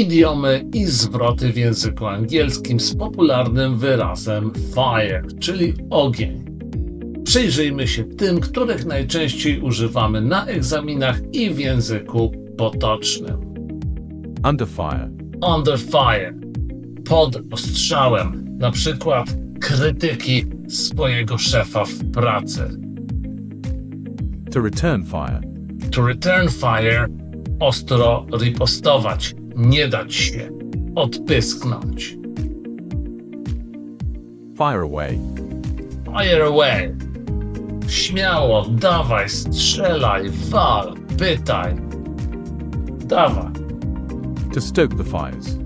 idiomy i zwroty w języku angielskim z popularnym wyrazem fire, czyli ogień. Przyjrzyjmy się tym, których najczęściej używamy na egzaminach i w języku potocznym. Under fire. Under fire, pod ostrzałem, na przykład krytyki swojego szefa w pracy. To return fire. To return fire, ostro ripostować, nie dać się, odpysknąć. Fire away. Fire away. Śmiało, dawaj, strzelaj, wal, pytaj. Dawaj. To stoke the fires.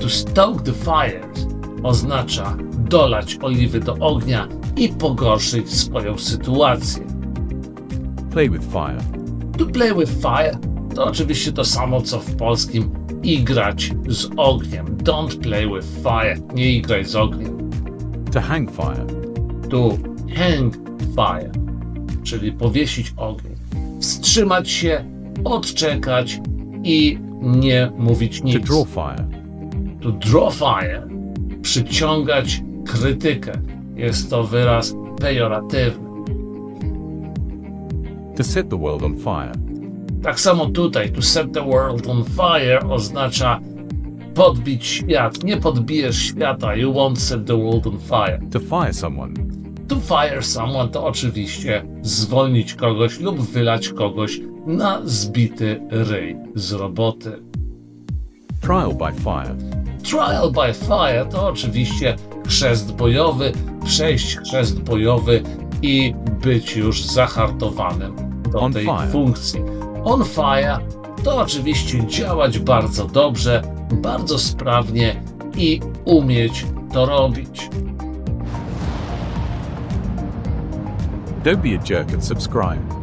To stoke the fires oznacza dolać oliwy do ognia i pogorszyć swoją sytuację. Play with fire. To play with fire to oczywiście to samo co w polskim igrać z ogniem. Don't play with fire. Nie igraj z ogniem. To hang fire. To hang fire, czyli powiesić ogień. Wstrzymać się, odczekać i nie mówić To nic. draw fire. To draw fire, przyciągać krytykę. Jest to wyraz pejoratywny. To set the world on fire. Tak samo tutaj, to set the world on fire oznacza podbić świat. Nie podbijesz świata, you won't set the world on fire. To fire someone. To fire someone to oczywiście zwolnić kogoś lub wylać kogoś na zbity ryj z roboty. Trial by fire. Trial by fire to oczywiście chrzest bojowy, przejść chrzest bojowy i być już zahartowanym do On tej fire. funkcji. On fire to oczywiście działać bardzo dobrze, bardzo sprawnie i umieć to robić. Don't be a jerk and subscribe.